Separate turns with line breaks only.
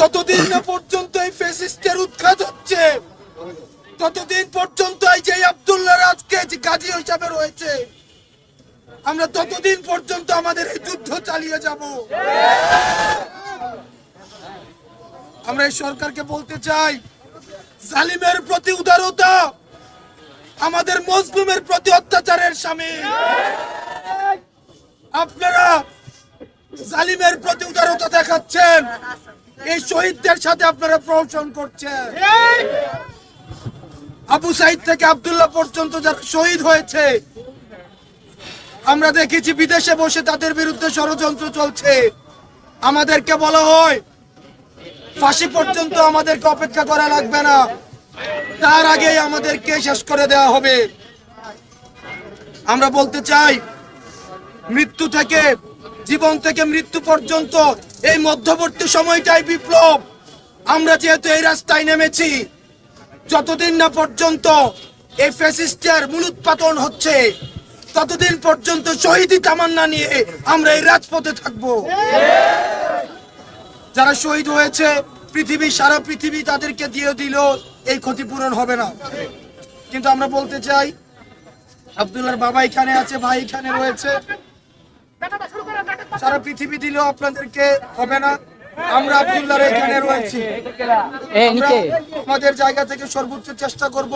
যতদিন না পর্যন্ত এই ফেসিস্টের উৎখাত হচ্ছে, ততদিন পর্যন্ত এই যে আব্দুল্লাহ যে গাজী হিসাবে রয়েছে, আমরা ততদিন পর্যন্ত আমাদের এই যুদ্ধ চালিয়ে যাব। আমরা এই সরকারকে বলতে চাই, জালিমের প্রতি উদারতা, আমাদের মজলুমের প্রতি অত্যাচারের স্বামী। আপনারা জালিমের প্রতি উদারতা দেখাচ্ছেন। এই শহীদদের সাথে আপনারা প্রহসন করছেন। আবু সাইদ থেকে আব্দুল্লাহ পর্যন্ত যারা শহীদ হয়েছে আমরা দেখেছি বিদেশে বসে তাদের বিরুদ্ধে ষড়যন্ত্র চলছে। আমাদেরকে বলা হয় ফাঁসি পর্যন্ত আমাদেরকে অপেক্ষা করা লাগবে না। তার আগেই আমাদেরকে শেষ করে দেওয়া হবে। আমরা বলতে চাই মৃত্যু থেকে জীবন থেকে মৃত্যু পর্যন্ত এই মধ্যবর্তী সময়টাই বিপ্লব। আমরা যেহেতু এই রাস্তায় নেমেছি, যতদিন না পর্যন্ত এই ফ্যাসিস্টের মূলোৎপাতন হচ্ছে, ততদিন পর্যন্ত শহীদি তামান্না নিয়ে আমরা এই রাজপথে থাকব। যারা শহীদ হয়েছে, পৃথিবী, সারা পৃথিবী তাদেরকে দিয়ে দিল, এই ক্ষতিপূরণ হবে না। কিন্তু আমরা বলতে চাই আব্দুল্লাহর বাবা এখানে আছে, ভাই এখানে রয়েছে। সারা পৃথিবী দিলেও আপনাদেরকে হবে না। আমরা আবদুল্লার এখানে রয়েছি। আমাদের জায়গা থেকে সর্বোচ্চ চেষ্টা করব।